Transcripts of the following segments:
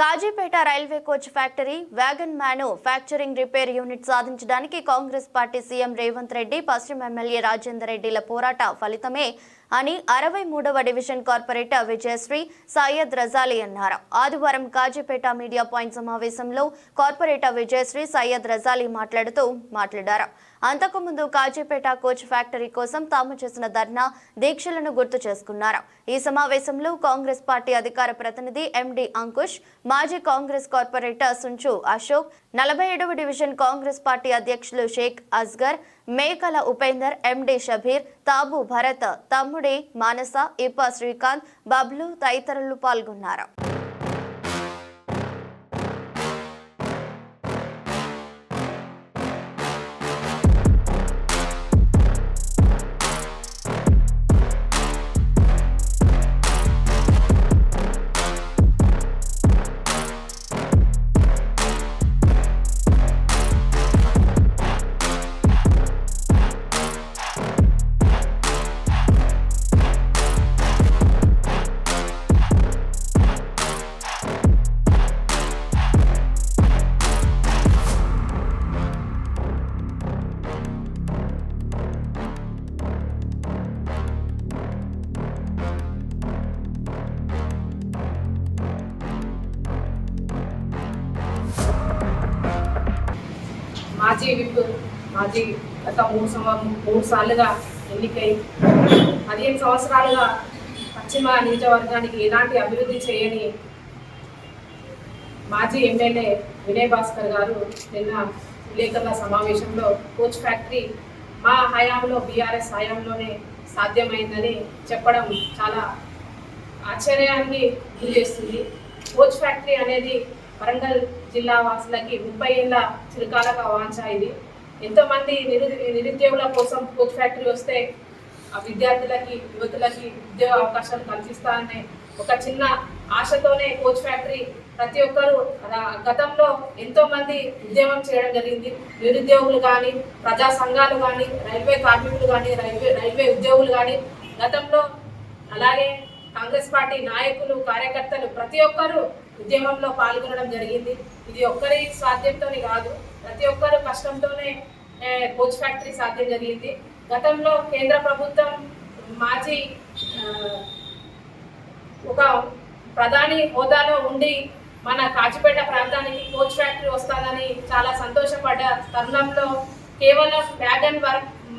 Kazipet railway coach factory wagon manufacturing repair unit సాధించడానికి Congress party CM Revanth Reddy పశ్చిమ MLA Rajender రెడ్డిల పోరాట ఫలితమే అని అరవై మూడవ డివిజన్ కార్పొరేటర్ విజయశ్రీ సయ్యద్ రజాలి అన్నారు. ఆదివారం కాజీపేట మీడియా పాయింట్ సమావేశంలో కార్పొరేటర్ విజయశ్రీ సయ్యద్ రజాలి మాట్లాడుతూ మాట్లాడారు. అంతకుముందు కాజీపేట కోచ్ ఫ్యాక్టరీ కోసం తాము చేసిన ధర్నా దీక్షలను గుర్తు చేసుకున్నారు. ఈ సమావేశంలో కాంగ్రెస్ పార్టీ అధికార ప్రతినిధి ఎండి అంకుష్ మాజీ కాంగ్రెస్ కార్పొరేటర్ సుంచు అశోక్ నలభై ఏడవ డివిజన్ కాంగ్రెస్ పార్టీ అధ్యక్షులు షేక్ అస్గర్ మేకల ఉపేందర్ ఎండి షబీర్ తాబు భరత్ తమ్ముడి మానస ఇప్ప శ్రీకాంత్ బబ్లు తదితరులు పాల్గొన్నారు. మాజీ విప్ మాజీ గత మూడు సంవత్సరం మూడు సార్లుగా ఎన్నికై పదిహేను సంవత్సరాలుగా పశ్చిమ నియోజకవర్గానికి ఎలాంటి అభివృద్ధి చేయని మాజీ ఎమ్మెల్యే వినయ్ భాస్కర్ గారు నిన్న విలేకరుల సమావేశంలో కోచ్ ఫ్యాక్టరీ మా హయాంలో బీఆర్ఎస్ హయాంలోనే సాధ్యమైందని చెప్పడం చాలా ఆశ్చర్యానికి గురి చేస్తుంది. కోచ్ ఫ్యాక్టరీ అనేది వరంగల్ జిల్లా వాసులకి ముప్పై ఏళ్ళ చిరకాలగా వాంఛ ఇది. ఎంతోమంది నిరు నిరుద్యోగుల కోసం కోచ్ ఫ్యాక్టరీ వస్తే ఆ విద్యార్థులకి యువతులకి ఉద్యోగ అవకాశాలు కల్పిస్తారనే ఒక చిన్న ఆశతోనే కోచ్ ఫ్యాక్టరీ ప్రతి ఒక్కరు గతంలో ఎంతోమంది ఉద్యమం చేయడం జరిగింది. నిరుద్యోగులు కానీ ప్రజా సంఘాలు కానీ రైల్వే కార్మికులు కానీ రైల్వే రైల్వే ఉద్యోగులు కానీ గతంలో అలాగే కాంగ్రెస్ పార్టీ నాయకులు కార్యకర్తలు ప్రతి ఒక్కరూ ఉద్యమంలో పాల్గొనడం జరిగింది. ఇది ఒక్కరి సాధ్యంతోనే కాదు ప్రతి ఒక్కరు కష్టంతోనే కోచ్ ఫ్యాక్టరీ సాధ్యం జరిగింది. గతంలో కేంద్ర ప్రభుత్వం మాజీ ఒక ప్రధాని హోదాలో ఉండి మన కాచిపేట ప్రాంతానికి కోచ్ ఫ్యాక్టరీ వస్తుందని చాలా సంతోషపడ్డ తరుణంలో కేవలం వ్యాగన్ వర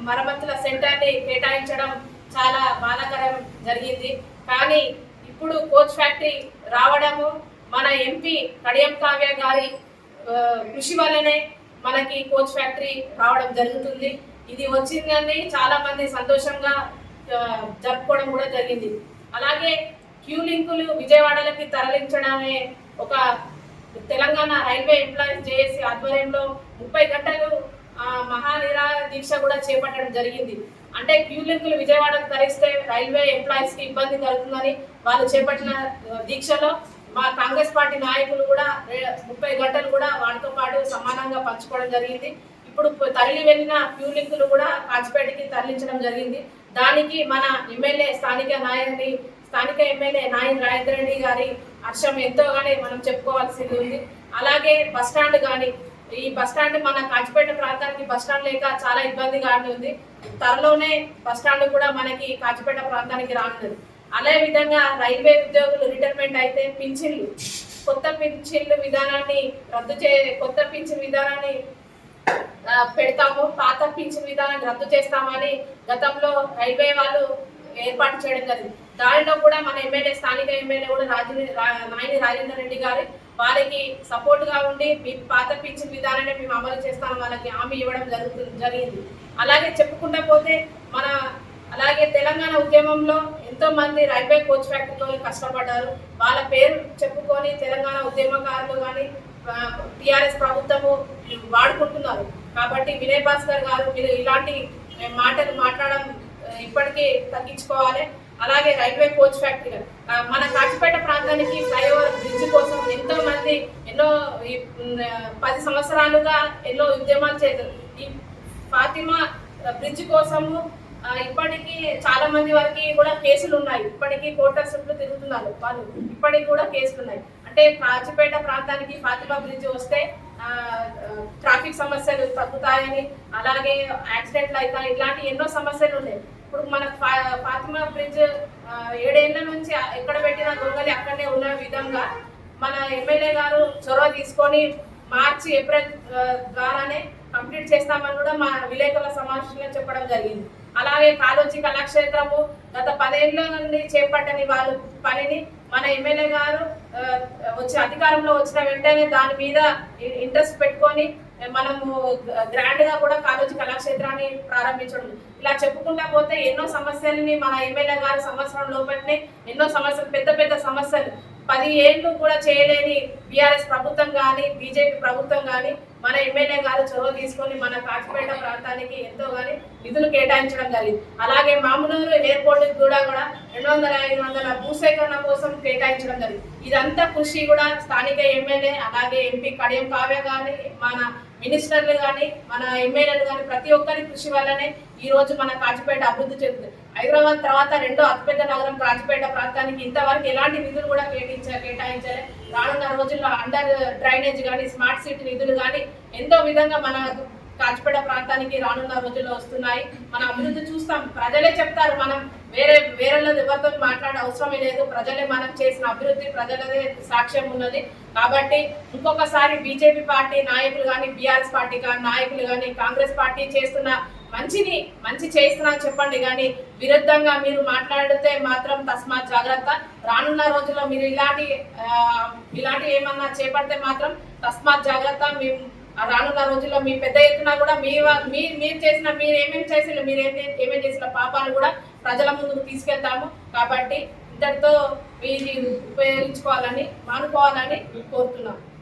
మరమ్మతుల సెంటర్ని కేటాయించడం చాలా బాధాకరం జరిగింది. కానీ ఇప్పుడు కోచ్ ఫ్యాక్టరీ రావడము మన ఎంపీ కడియం కావ్య గారి కృషి వల్లనే మనకి కోచ్ ఫ్యాక్టరీ రావడం జరుగుతుంది. ఇది వచ్చిందని చాలా మంది సంతోషంగా జరుపుకోవడం కూడా జరిగింది. అలాగే క్యూ లింకులు విజయవాడలకి తరలించడమే ఒక తెలంగాణ రైల్వే ఎంప్లాయీస్ జేఏసీ ఆధ్వర్యంలో ముప్పై గంటలు మహానిరా దీక్ష కూడా చేపట్టడం జరిగింది. అంటే క్యూ లింకులు విజయవాడకు తరిస్తే రైల్వే ఎంప్లాయీస్కి ఇబ్బంది కలుగుతుందని వాళ్ళు చేపట్టిన దీక్షలో మా కాంగ్రెస్ పార్టీ నాయకులు కూడా ముప్పై గంటలు కూడా వాటితో పాటు సమానంగా పంచుకోవడం జరిగింది. ఇప్పుడు తరలి వెళ్ళిన క్యూ లింకులు కూడా కాచిపేటకి తరలించడం జరిగింది. దానికి మన ఎమ్మెల్యే స్థానిక నాయకుని స్థానిక ఎమ్మెల్యే నాయన్ రాజేంద్ర రెడ్డి గారి హర్షం ఎంతోగానే మనం చెప్పుకోవాల్సింది ఉంది. అలాగే బస్ స్టాండ్ కానీ ఈ బస్ స్టాండ్ మన కాచిపేట ప్రాంతానికి బస్ స్టాండ్ లేక చాలా ఇబ్బందిగా ఉంది. త్వరలోనే బస్ స్టాండ్ కూడా మనకి కాచిపేట ప్రాంతానికి రానున్నది. అదే విధంగా రైల్వే ఉద్యోగులు రిటైర్మెంట్ అయితే పింఛన్లు కొత్త పింఛన్లు విధానాన్ని రద్దు చే కొత్త పింఛన్ విధానాన్ని పెడతాము పాత పింఛన్ విధానాన్ని రద్దు చేస్తామని గతంలో రైల్వే వాళ్ళు ఏర్పాటు చేయడం జరిగింది. దానిలో కూడా మన ఎమ్మెల్యే స్థానిక ఎమ్మెల్యే కూడా రాజు నాయని రాజేందర్ రెడ్డి గారు వారికి సపోర్ట్గా ఉండి మీ పాత పింఛన్ విధానాన్ని మేము అమలు చేస్తాం వాళ్ళకి హామీ ఇవ్వడం జరుగుతుంది జరిగింది. అలాగే చెప్పుకుంటా పోతే మన అలాగే తెలంగాణ ఉద్యమంలో ఎంతో మంది రైల్వే కోచ్ ఫ్యాక్టరీలో కష్టపడ్డారు. వాళ్ళ పేరు చెప్పుకొని తెలంగాణ ఉద్యమకారులు కానీ టిఆర్ఎస్ ప్రభుత్వము వాడుకుంటున్నారు. కాబట్టి వినయ్ భాస్కర్ గారు మీరు ఇలాంటి మాటలు మాట్లాడడం ఇప్పటికీ తగ్గించుకోవాలి. అలాగే రైల్వే కోచ్ ఫ్యాక్టరీ మన కాచిపేట ప్రాంతానికి ఫ్లైఓవర్ బ్రిడ్జ్ కోసం ఎంతో మంది ఎన్నో పది సంవత్సరాలుగా ఎన్నో ఉద్యమాలు చేశారు. ఈ ఫాతిమా బ్రిడ్జ్ కోసము ఇప్పటికీ చాలా మంది వారికి కూడా కేసులు ఉన్నాయి. ఇప్పటికీ కోర్టు చుట్టూ తిరుగుతున్నారు వాళ్ళు. ఇప్పటికి కూడా కేసులు ఉన్నాయి. అంటే పాచిపేట ప్రాంతానికి ఫాతిమా బ్రిడ్జ్ వస్తే ట్రాఫిక్ సమస్యలు తగ్గుతాయని అలాగే యాక్సిడెంట్లు అవుతాయి. ఇలాంటి ఎన్నో సమస్యలు ఉన్నాయి. ఇప్పుడు మన ఫా- ఫాతిమా బ్రిడ్జ్ ఏడేళ్ళ నుంచి ఎక్కడ పెట్టిన దొంగలి అక్కడనే ఉన్న విధంగా మన ఎమ్మెల్యే గారు చొరవ తీసుకొని మార్చి ఏప్రిల్ ద్వారానే కంప్లీట్ చేస్తామని కూడా మా విలేకరుల సమావేశంలో చెప్పడం జరిగింది. అలాగే కాలోచి కళాక్షేత్రము గత పదేళ్ళ నుండి చేపట్టని వాళ్ళు పనిని మన ఎమ్మెల్యే గారు వచ్చే వచ్చి అధికారంలో వచ్చిన వెంటనే దాని మీద ఇంట్రెస్ట్ పెట్టుకొని మనము గ్రాండ్గా కూడా కాలోజీ కళాక్షేత్రాన్ని ప్రారంభించడం. ఇలా చెప్పుకుంటా పోతే ఎన్నో సమస్యలని మన ఎమ్మెల్యే గారు సంవత్సరం లోపలనే ఎన్నో సమస్యలు పెద్ద పెద్ద సమస్యలు పది ఏళ్ళు కూడా చేయలేని బీఆర్ఎస్ ప్రభుత్వం కానీ బీజేపీ ప్రభుత్వం కానీ మన ఎమ్మెల్యే గారు చొరవ తీసుకొని మన కాచిపేట ప్రాంతానికి ఎంతో కానీ నిధులు కేటాయించడం జరిగింది. అలాగే మామూలు ఎయిర్పోర్ట్ కూడా కూడా రెండు వందల ఐదు వందల భూసేకరణ కోసం కేటాయించడం జరిగింది. ఇదంతా కృషి కూడా స్థానిక ఎమ్మెల్యే అలాగే ఎంపీ కడియం కావ్య కానీ మన మినిస్టర్లు కానీ మన ఎమ్మెల్యేలు కానీ ప్రతి ఒక్కరి కృషి వల్లనే ఈ రోజు మన కాచిపేట అభివృద్ధి చెందుతుంది హైదరాబాద్ తర్వాత రెండో అతిపెద్ద నగరం కాచిపేట ప్రాంతానికి ఇంతవరకు ఎలాంటి నిధులు కూడా కేటాయించాలి కేటాయించాలి. రానున్న రోజుల్లో అండర్ డ్రైనేజ్ కానీ స్మార్ట్ సిటీ నిధులు కానీ ఎంతో విధంగా మన కాచిపేట ప్రాంతానికి రానున్న రోజుల్లో వస్తున్నాయి. మన అభివృద్ధి చూస్తాం. ప్రజలే చెప్తారు మనం వేరే వేరే ఎవరితో మాట్లాడే అవసరమే లేదు. ప్రజలే మనం చేసిన అభివృద్ధి ప్రజలదే సాక్ష్యం ఉన్నది. కాబట్టి ఇంకొకసారి బీజేపీ పార్టీ నాయకులు కానీ బీఆర్ఎస్ పార్టీ కానీ నాయకులు కానీ కాంగ్రెస్ పార్టీ చేస్తున్న మంచిని మంచి చేస్తున్నా చెప్పండి కానీ విరుద్ధంగా మీరు మాట్లాడితే మాత్రం తస్మాత్ జాగ్రత్త. రానున్న రోజుల్లో మీరు ఇలాంటి ఇలాంటి ఏమన్నా చేపడితే మాత్రం తస్మాత్ జాగ్రత్త. మేము రానున్న రోజుల్లో మీ పెద్ద ఎత్తున కూడా మీ వా- మీ మీరు చేసిన మీరు ఏమేమి చేసిన మీరు ఏమేమి ఏమేమి చేసిన పాపాలు కూడా ప్రజల ముందుకు తీసుకెళ్తాము. కాబట్టి ఇంతటితో మీరు ఉపయోగించుకోవాలని మానుకోవాలని కోరుతున్నాము